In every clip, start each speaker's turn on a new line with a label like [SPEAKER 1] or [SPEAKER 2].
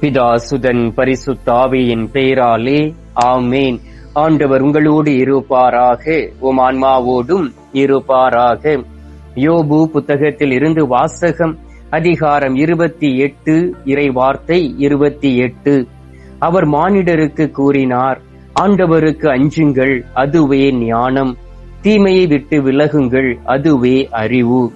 [SPEAKER 1] பிதாசுதன் பரிசுத்தாவியின் பெயராலே ஆமேன். ஆண்டவர் உங்களோடு இருப்பாராக உம் ஆன்மாவோடும் இருப்பாராக. யோபு புத்தகத்தில் இருந்து வாசகம் அதிகாரம் இருபத்தி எட்டு இறை வார்த்தை இருபத்தி எட்டு. அவர் மானிடருக்கு கூறினார் ஆண்டவருக்கு அஞ்சுங்கள் அதுவே ஞானம். தீமையை விட்டு விலகுங்கள் அதுவே அறிவு.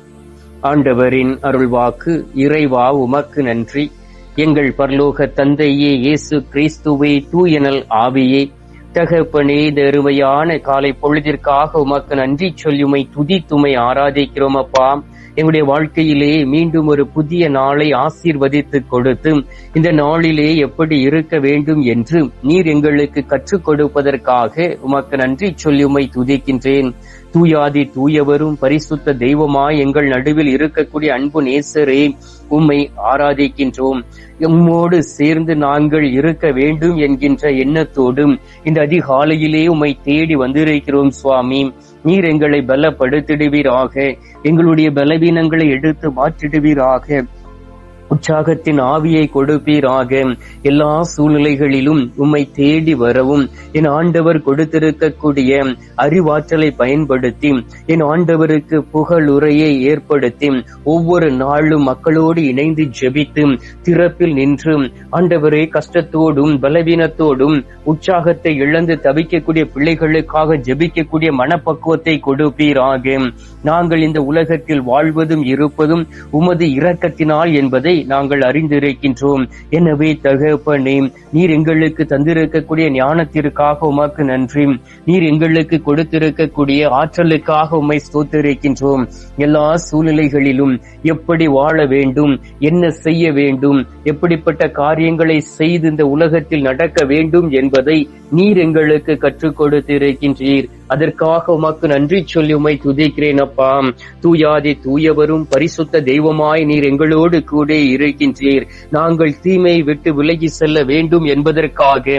[SPEAKER 1] ஆண்டவரின் அருள்வாக்கு இறைவா உமக்கு நன்றி. எங்கள் பரலோக தந்தையே இயேசு கிறிஸ்துவே தூயனல் ஆவியே. தகப்பனே இந்த அருமையான காலை பொழுதிற்காக உமக்கு நன்றி சொல்லுமை துதித்துமை ஆராதிக்கிறோம் அப்பா. எங்களுடைய வாழ்க்கையிலே மீண்டும் ஒரு புதிய நாளை ஆசீர்வதித்து கொடுத்து இந்த நாளிலே எப்படி இருக்க வேண்டும் என்று நீர் எங்களுக்கு கற்றுக் கொடுப்பதற்காக உமக்கு நன்றி சொல்லுமை துதிக்கின்றேன். தூயாதி தூயவரும் பரிசுத்த தெய்வமாய் எங்கள் நடுவில் இருக்கக்கூடிய அன்பு நேசரே உம்மை ஆராதிக்கின்றோம். எம்மோடு சேர்ந்து நாங்கள் இருக்க வேண்டும் என்கின்ற எண்ணத்தோடும் இந்த அதிகாலையிலே உம்மை தேடி வந்திருக்கிறோம் சுவாமி. நீர் எங்களை பலப்படுத்திடுவீராக. எங்களுடைய பலவீனங்களை எடுத்து மாற்றிடுவீராக. உற்சாகத்தின் ஆவியை கொடுப்பீராக. எல்லா சூழ்நிலைகளிலும் உம்மை தேடி வரவும். என் ஆண்டவர் கொடுத்திருக்கக்கூடிய அறிவாற்றலை பயன்படுத்தி என் ஆண்டவருக்கு புகழுரையை ஏற்படுத்தி ஒவ்வொரு நாளும் மக்களோடு இணைந்து ஜெபித்து திறப்பில் நின்று ஆண்டவரே கஷ்டத்தோடும் பலவீனத்தோடும் உற்சாகத்தை இழந்து தவிக்கக்கூடிய பிள்ளைகளுக்காக ஜெபிக்கக்கூடிய மனப்பக்குவத்தை கொடுப்பீராக. நாங்கள் இந்த உலகத்தில் வாழ்வதும் இருப்பதும் உமது இரக்கத்தினால் என்பதை என்பதை நாங்கள் அறிந்திருக்கின்றோம். எனவே தகப்பனே நீர் எங்களுக்கு தந்திருக்கக்கூடிய ஞானத்திற்காக உமக்கு நன்றி. நீர் எங்களுக்கு கொடுத்திருக்கக்கூடிய ஆற்றலுக்காக உம்மை ஸ்தோத்திருக்கின்றோம். எல்லா சூழ்நிலைகளிலும் எப்படி வாழ வேண்டும் என்ன செய்ய வேண்டும் எப்படிப்பட்ட காரியங்களை செய்து இந்த உலகத்தில் நடக்க வேண்டும் என்பதை நீர் எங்களுக்கு கற்றுக் கொடுத்திருக்கின்றீர். அதற்காக உமக்கு நன்றி சொல்லி உமை துதிக்கிறேன் அப்பா. தூயாதி தூயவரும் பரிசுத்த தெய்வமாய் நீர் எங்களோடு கூட இருக்கின்றீர். நாங்கள் தீமை விட்டு விலகி செல்ல வேண்டும் என்பதற்காக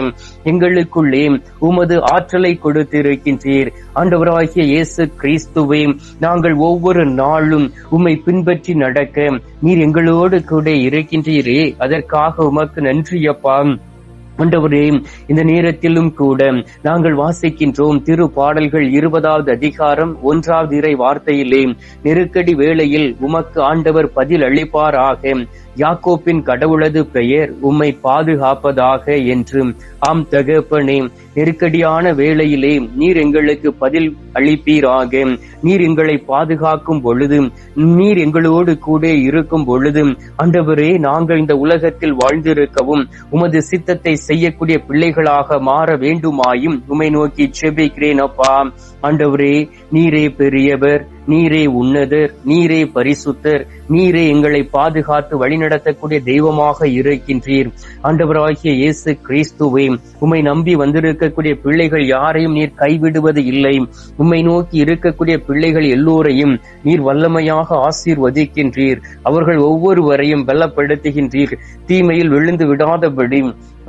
[SPEAKER 1] எங்களுக்குள்ளே உமது ஆற்றலை கொடுத்திருக்கின்றீர். ஆண்டவராகிய இயேசு கிறிஸ்துவே நாங்கள் ஒவ்வொரு நாளும் உம்மை பின்பற்றி நடக்க நீர் எங்களோடு கூட இருக்கின்றீரே. அதற்காக உமக்கு நன்றி அப்பா. ஆண்டவரே இந்த நேரத்திலும் கூட நாங்கள் வாசிக்கின்றோம் திரு பாடல்கள் இருபதாவது அதிகாரம் ஒன்றாவது இறை வார்த்தையிலே நெருக்கடி வேளையில் உமக்கு ஆண்டவர் பதில் அளிப்பாராக யாக்கோப்பின் கடவுளது பெயர் உம்மை பாதுகாப்பதாக என்று ஆம் தகப்பனே நெருக்கடியான வேளையிலே நீர் எங்களுக்கு பதில் அளிப்பீராக. நீர் எங்களை பாதுகாக்கும் பொழுது நீர் எங்களோடு கூட இருக்கும் பொழுது அண்டவரே நாங்கள் இந்த உலகத்தில் வாழ்ந்திருக்கவும் உமது சித்தத்தை செய்யக்கூடிய பிள்ளைகளாக மாற வேண்டுமாயும் உமை நோக்கி செபிக்கிறேன் அப்பா. ஆண்டவரே நீரே பெரியவர் நீரே உன்னதர் நீரே பரிசுத்தர் நீரே எங்களை பாதுகாத்து வழிநடத்தக்கூடிய தெய்வமாக இருக்கின்றீர். ஆண்டவராகிய இயேசு கிறிஸ்துவே உம்மை நம்பி வந்திருக்கக்கூடிய பிள்ளைகள் யாரையும் நீர் கைவிடுவது இல்லை. உம்மை நோக்கி இருக்கக்கூடிய பிள்ளைகள் எல்லோரையும் நீர் வல்லமையாக ஆசீர்வதிக்கின்றீர். அவர்கள் ஒவ்வொருவரையும் பலப்படுத்துகின்றீர். தீமையில் விழுந்து விடாதபடி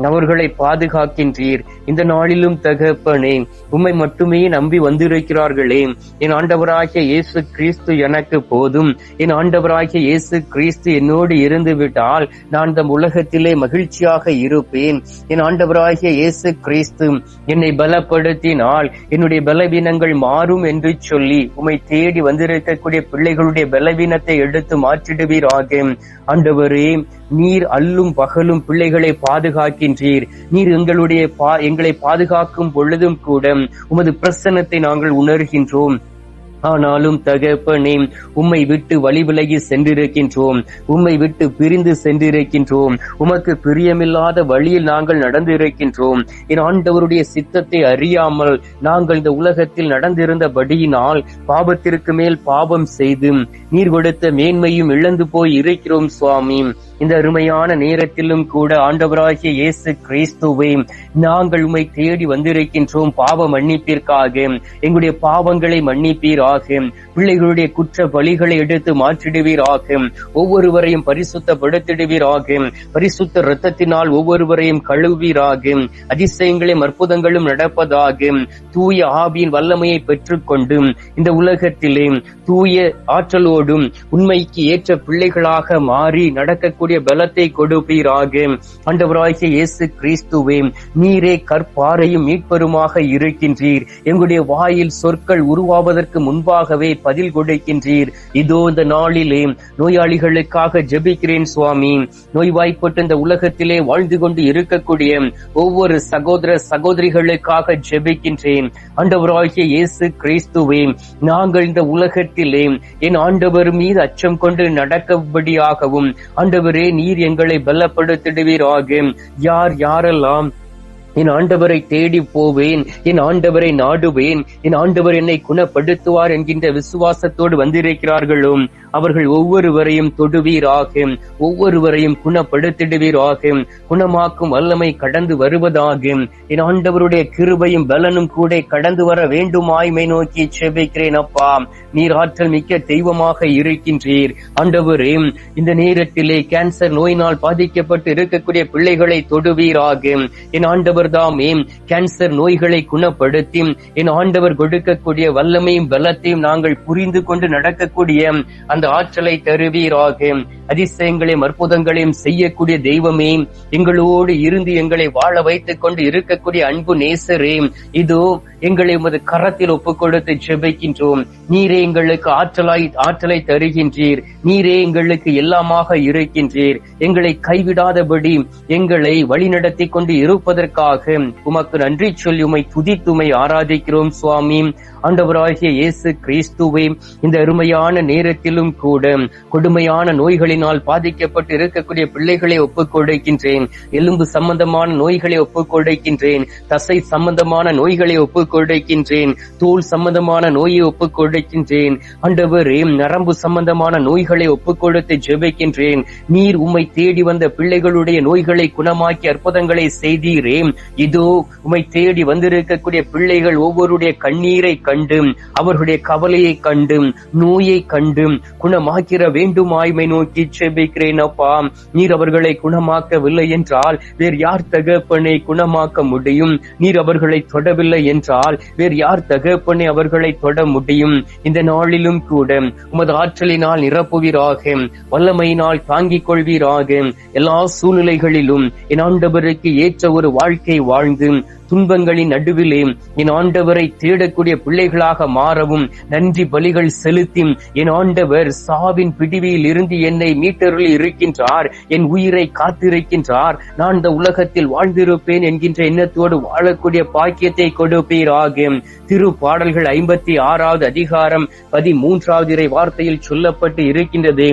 [SPEAKER 1] அவர்களை பாதுகாக்கின்றீர். இந்த நாளிலும் தகப்பனே உம்மை மட்டுமே நம்பி வந்திருக்கிறார்களே. என் ஆண்டவராகிய இயேசு கிறிஸ்து எனக்கு போதும். என் ஆண்டவராகிய இயேசு கிறிஸ்து என்னோடு இருந்து விட்டால் நான் இந்த உலகத்திலே மகிழ்ச்சியாக இருப்பேன். என் ஆண்டவராகிய இயேசு கிறிஸ்து என்னை பலப்படுத்தினால் என்னுடைய பலவீனங்கள் மாறும் என்று சொல்லி உம்மை தேடி வந்திருக்கக்கூடிய பிள்ளைகளுடைய பலவீனத்தை எடுத்து மாற்றிடுவீராக. ஆண்டவரே நீர் அல்லும் பகலும் பிள்ளைகளை பாதுகாக்கின்றீர். நீர் எங்களுடைய பா- எங்களை பாதுகாக்கும் பொழுதும் கூட உமது பிரசன்னத்தை நாங்கள் உணர்கின்றோம். ஆனாலும் தகப்பனே உம்மை விட்டு வழி விலகி சென்றிருக்கின்றோம். உம்மை விட்டு பிரிந்து சென்றிருக்கின்றோம். உமக்கு பிரியமில்லாத வழியில் நாங்கள் நடந்திருக்கின்றோம். என் ஆண்டவருடைய சித்தத்தை அறியாமல் நாங்கள் இந்த உலகத்தில் நடந்திருந்தபடியினால் பாவத்திற்கு மேல் பாவம் செய்து நீர் கொடுத்த மேன்மையும் இழந்து போய் இருக்கிறோம் சுவாமி. இந்த அருமையான நேரத்திலும் கூட ஆண்டவராகிய இயேசு கிறிஸ்துவை நாங்கள் உம்மை தேடி வந்திருக்கின்றோம் பாவ மன்னிப்பிற்காக. எங்களுடைய பாவங்களை மன்னிப்பீராக. பிள்ளைகளுடைய குற்ற வழிகளை எடுத்து மாற்றிடுவீராக. ஒவ்வொருவரையும் பரிசுத்தப்படுத்திடுவீராக. பரிசுத்த இரத்தத்தினால் ஒவ்வொருவரையும் கழுவீராக. அதிசயங்களையும் அற்புதங்களும் நடப்பதாக. தூய ஆவியின் வல்லமையை பெற்றுக்கொண்டு இந்த உலகத்திலே தூய ஆற்றலோடும் உண்மைக்கு ஏற்ற பிள்ளைகளாக மாறி நடக்கக்கூடிய நடக்கக்கூடிய பலத்தை கொடுப்பீராக. ஆண்டவராகிய இயேசு கிறிஸ்துவே நீரே கற்பாறையும் மீட்பருமாக இருக்கின்றீர். எங்களுடைய வாயில் சொற்கள் உருவாவதற்கு முன்பாகவே பதில் கொடுக்கின்றீர். இதோ இந்த நாளிலே நோயாளிகளுக்காக ஜெபிக்கிறேன் சுவாமி. நோய்வாய்ப்பட்டு இந்த உலகத்திலே வாழ்ந்து கொண்டு இருக்கக்கூடிய ஒவ்வொரு சகோதர சகோதரிகளுக்காக ஜெபிக்கின்றேன். ஆண்டவராகிய இயேசு கிறிஸ்துவே நாங்கள் இந்த உலகத்திலே என் ஆண்டவர் மீது அச்சம் கொண்டு நடக்கும்படியாகவும் ஆண்டவர் நீர் எங்களை பலப்படுத்திடுவீராக. யார் யாரெல்லாம் என் ஆண்டவரை தேடி போவேன் என் ஆண்டவரை நாடுவேன் என் ஆண்டவர் என்னை குணப்படுத்துவார் என்கின்ற விசுவாசத்தோடு வந்திருக்கிறார்களோ அவர்கள் ஒவ்வொருவரையும் தொடுவீராக ஒவ்வொருவரையும் குணப்படுத்திடுவீராக குணமாக்கும் வல்லமை கடந்து வருவதாக என் ஆண்டவருடைய கிருபையும் பலனும் கூட கடந்து வர வேண்டுமாய்மை நோக்கி செபிக்கிறேன் அப்பா. நீர் ஆற்றல் மிக்க தெய்வமாக இருக்கின்றீர். ஆண்டவரே இந்த நேரத்திலே கேன்சர் நோயினால் பாதிக்கப்பட்டு இருக்கக்கூடிய பிள்ளைகளை தொடுவீராக என் ஆண்டவர் தாமே கேன்சர் நோய்களை குணப்படுத்தி என் ஆண்டவர் கொடுக்கக்கூடிய வல்லமையும் பலத்தையும் நாங்கள் புரிந்து கொண்டு நடக்கக்கூடிய அந்த ஆற்றலை தருவீராக. அதிசயங்களையும் அற்புதங்களையும் செய்யக்கூடிய தெய்வமே எங்களோடு இருந்து எங்களை வாழ வைத்துக் கொண்டு இருக்கக்கூடிய அன்பு நேசரே இதோ எங்களை உமது கரத்தில் ஒப்புக் கொடுத்து ஜெபிக்கின்றோம். நீரே எங்களுக்கு ஆற்றலாய் ஆற்றலை தருகின்றீர். நீரே எங்களுக்கு எல்லாமாக இருக்கின்றீர். எங்களை கைவிடாதபடி எங்களை வழிநடத்தி கொண்டு இருப்பதற்காக உமக்கு நன்றி சொல்லி உமை துதித்துமை ஆராதிக்கிறோம் சுவாமி. ஆண்டவராகிய இயேசு கிறிஸ்துவை இந்த அருமையான நேரத்திலும் கூட கொடுமையான நோய்களினால் பாதிக்கப்பட்டு இருக்கக்கூடிய பிள்ளைகளை ஒப்புக் கொடுக்கின்றேன். எலும்பு சம்பந்தமான நோய்களை ஒப்புக்கொடுக்கின்றேன் தசை சம்பந்தமான நோய்களை ஒப்புக்கொடுக்கின்றேன் தூள் தோல் சம்பந்தமான நோயை ஒப்புக் கொடுக்கின்றேன். ஆண்டவரே நரம்பு சம்பந்தமான நோய்களை ஒப்புக்கொடுத்து ஜெபிக்கின்றேன். நீர் உம்மை தேடி வந்த பிள்ளைகளுடைய நோய்களை குணமாக்கி அற்புதங்களை செய்தீரே. இதோ உமை தேடி வந்திருக்கக்கூடிய பிள்ளைகள் ஒவ்வொருடைய கண்ணீரை கண்டும் அவர்களுடைய கவலையை கண்டும் நோயை கண்டும் குணமாக்கிற வேண்டுமாய்மை நோக்கி செபிக்கிறேன் அப்பா. நீர் அவர்களை குணமாக்கவில்லை என்றால் வேறு யார் தகப்பனை குணமாக்க முடியும்? நீர் அவர்களை தொடவில்லை என்றால் வேறு யார் தகப்பனை அவர்களை தொட முடியும்? இந்த நாளிலும் கூட உமது ஆற்றலினால் நிரப்புவீராக வல்லமையினால் தாங்கிக் கொள்வீராக. எல்லா சூழ்நிலைகளிலும் என் ஆண்டவருக்கு ஏற்ற ஒரு வாழ்க்கை வாழ்ந்து துன்பங்களின் நடுவிலே என் ஆண்டவரை தேடக்கூடிய பிள்ளைகளாக மாறவும் நன்றி பலிகள் செலுத்தி என் ஆண்டவர் சாவின் பிடிவியில் இருந்து என்னை மீட்டருள் இருக்கின்றார் என் உயிரை காத்திருக்கின்றார். நான் இந்த உலகத்தில் வாழ்ந்திருப்பேன் என்கின்ற எண்ணத்தோடு வாழக்கூடிய பாக்கியத்தை கொடுப்பீராக. திரு பாடல்கள் ஐம்பத்தி ஆறாவது அதிகாரம் பதிமூன்றாவது இறை வார்த்தையில் சொல்லப்பட்டு இருக்கின்றது.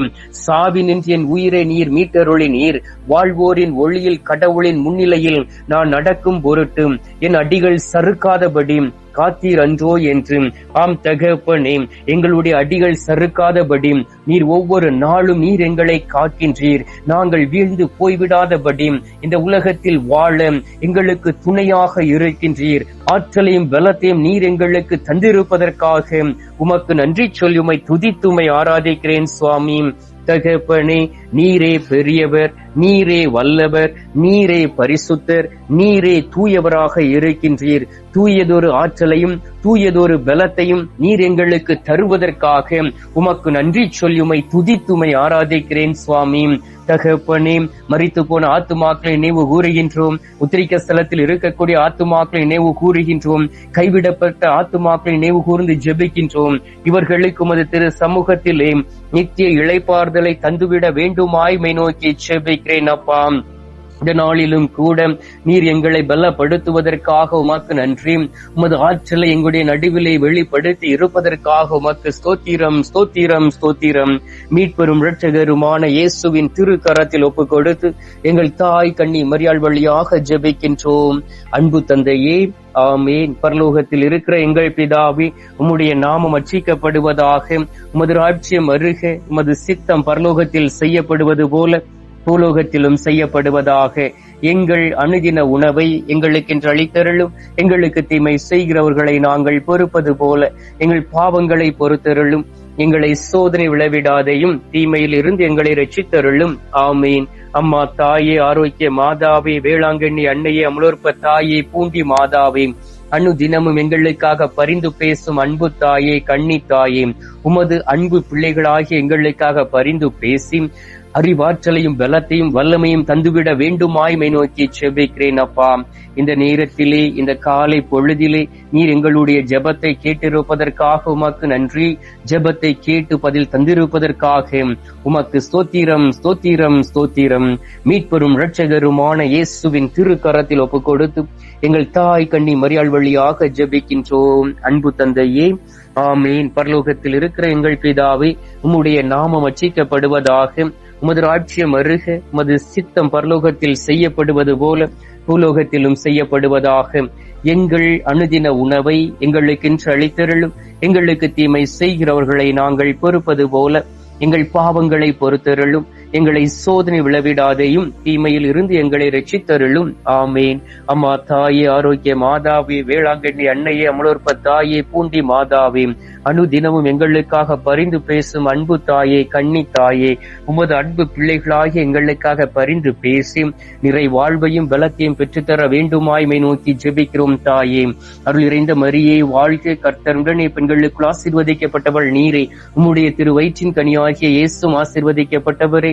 [SPEAKER 1] சாவினின்று என் உயிரை நீர் மீட்டருளி நீர் வாழ்வோரின் ஒளியில் கடவுளின் முன்னிலையில் நான் நடக்கும் பொருட்டு என் அடிகள் சறுக்காதபடி காத்தீர் அன்றோ என்று. ஆம் தகப்பனே எங்களுடைய அடிகள் சறுக்காதபடி நீர் ஒவ்வொரு நாளும் நீர் எங்களை காக்கின்றீர். நாங்கள் வீழ்ந்து போய்விடாதபடி இந்த உலகத்தில் வாழ எங்களுக்கு துணையாக இருக்கின்றீர். ஆற்றலையும் பலத்தையும் நீர் எங்களுக்கு தந்திருப்பதற்காக உமக்கு நன்றி சொல்லி உமை துதித்துமை ஆராதிக்கிறேன் சுவாமி. தகப்பனே நீரே பெரியவர். நீரே வல்லவர் நீரே பரிசுத்தர் நீரே தூயவராக இருக்கின்றீர். தூயதொரு ஆற்றலையும் தூயதொரு பலத்தையும் நீர் எங்களுக்கு தருவதற்காக உமக்கு நன்றி சொல்லியுமை துதித்துமை ஆராதிக்கிறேன் சுவாமி. தகப்பனே மறித்து போன ஆத்துமாக்களை நினைவு கூறுகின்றோம். உத்திரிக்க ஸ்தலத்தில் இருக்கக்கூடிய ஆத்துமாக்களை நினைவு கூறுகின்றோம். கைவிடப்பட்ட ஆத்துமாக்களை நினைவு கூர்ந்து ஜெபிக்கின்றோம். இவர்களுக்கு உமது திரு சமூகத்திலே நித்திய இழைப்பார்தலை தந்துவிட வேண்டுமாய்மை நோக்கி ஜெபிக்கிறேன் அப்பா இந்த நாளிலும் கூட நீர் எங்களை பலப்படுத்துவதற்காக உமக்கு நன்றி. உமது ஆற்றலை எங்களுடைய நடுவிலே வெளிப்படுத்தி இருப்பதற்காக உமக்கு ஸ்தோத்திரம் ஸ்தோத்திரம் ஸ்தோத்திரம். மீட்பெரும் இரட்சகருமான இயேசுவின் திருக்கரத்தில் ஒப்பு கொடுத்து எங்கள் தாய் கண்ணி மரியாள் வழியாக ஜெபிக்கின்றோம். அன்பு தந்தையே ஆமேன். பரலோகத்தில் இருக்கிற எங்கள் பிதாவி உம்முடைய நாமம் அச்சிக்கப்படுவதாக உமது ராட்சியம் அருக உமது சித்தம் பரலோகத்தில் செய்யப்படுவது போல பூலோகத்திலும் செய்யப்படுவதாக எங்கள் அணுதின உணவை எங்களுக்கென்று அளித்தருளும் எங்களுக்கு தீமை செய்கிறவர்களை நாங்கள் பொறுப்பது போல எங்கள் பாவங்களை பொறுத்தருளும். எங்களை சோதனை விளைவிடாதையும் தீமையில் இருந்து எங்களை ரட்சித்தருளும் ஆமீன். அம்மா தாயே ஆரோக்கிய மாதாவே வேளாங்கண்ணி அன்னையே அமலோற்ப தாயே பூண்டி மாதாவே அணு தினமும் எங்களுக்காக பரிந்து பேசும் அன்பு தாயே கண்ணி தாயே உமது அன்பு பிள்ளைகளாகிய எங்களுக்காக பரிந்து பேசி அறிவாற்றலையும் பலத்தையும் வல்லமையும் தந்துவிட வேண்டுமாய்மை நோக்கி செபிக்கிறேன் அப்பா. இந்த நேரத்திலே இந்த காலை பொழுதிலே நீர் எங்களுடைய ஜெபத்தை கேட்டிருப்பதற்காக உமக்கு நன்றி. ஜெபத்தை கேட்டு பதில் தந்திருப்பதற்காக உமக்கு ஸ்தோத்திரம் ஸ்தோத்திரம் ஸ்தோத்திரம். மீட்பெரும் இரட்சகருமான இயேசுவின் திருக்கரத்தில் ஒப்பு கொடுத்து எங்கள் தாய் கண்ணி மரியாள் வழியாக ஜெபிக்கின்றோம். அன்பு தந்தையே ஆமீன். பரலோகத்தில் இருக்கிற எங்கள் பிதாவை உம்முடைய நாமம் அச்சிக்கப்படுவதாக உமது ராட்சியம் அருக உமது சித்தம் பரலோகத்தில் செய்யப்படுவது போல பூலோகத்திலும் செய்யப்படுவதாக. எங்கள் அனுதின உணவை எங்களுக்கென்று அளித்தருளும். எங்களுக்கு தீமை செய்கிறவர்களை நாங்கள் பொறுப்பது போல எங்கள் பாவங்களை பொறுத்தருளும். எங்களை சோதனை விளவிடாதையும் தீமையில் இருந்து எங்களை ரட்சித்தருளும் ஆமேன். அம்மா தாயே ஆரோக்கிய மாதாவே வேளாங்கண்ணி அன்னையே அமலோற்ப தாயே பூண்டி மாதாவே அனுதினமும் எங்களுக்காக பரிந்து பேசும் அன்பு தாயே கன்னி தாயே உமது அன்பு பிள்ளைகளாகிய எங்களுக்காக பரிந்து பேசி நிறை வாழ்வையும் பலத்தையும் பெற்றுத்தர வேண்டுமாய்மை நோக்கி ஜெபிக்கிறோம் தாயே. அருள் இறைந்த மரியை வாழ்க்கை கர்த்தருடனே பெண்களுக்குள் ஆசீர்வதிக்கப்பட்டவள் நீரே. உம்முடைய திரு வயிற்றின் கனியாகிய இயேசும் ஆசீர்வதிக்கப்பட்டவரே.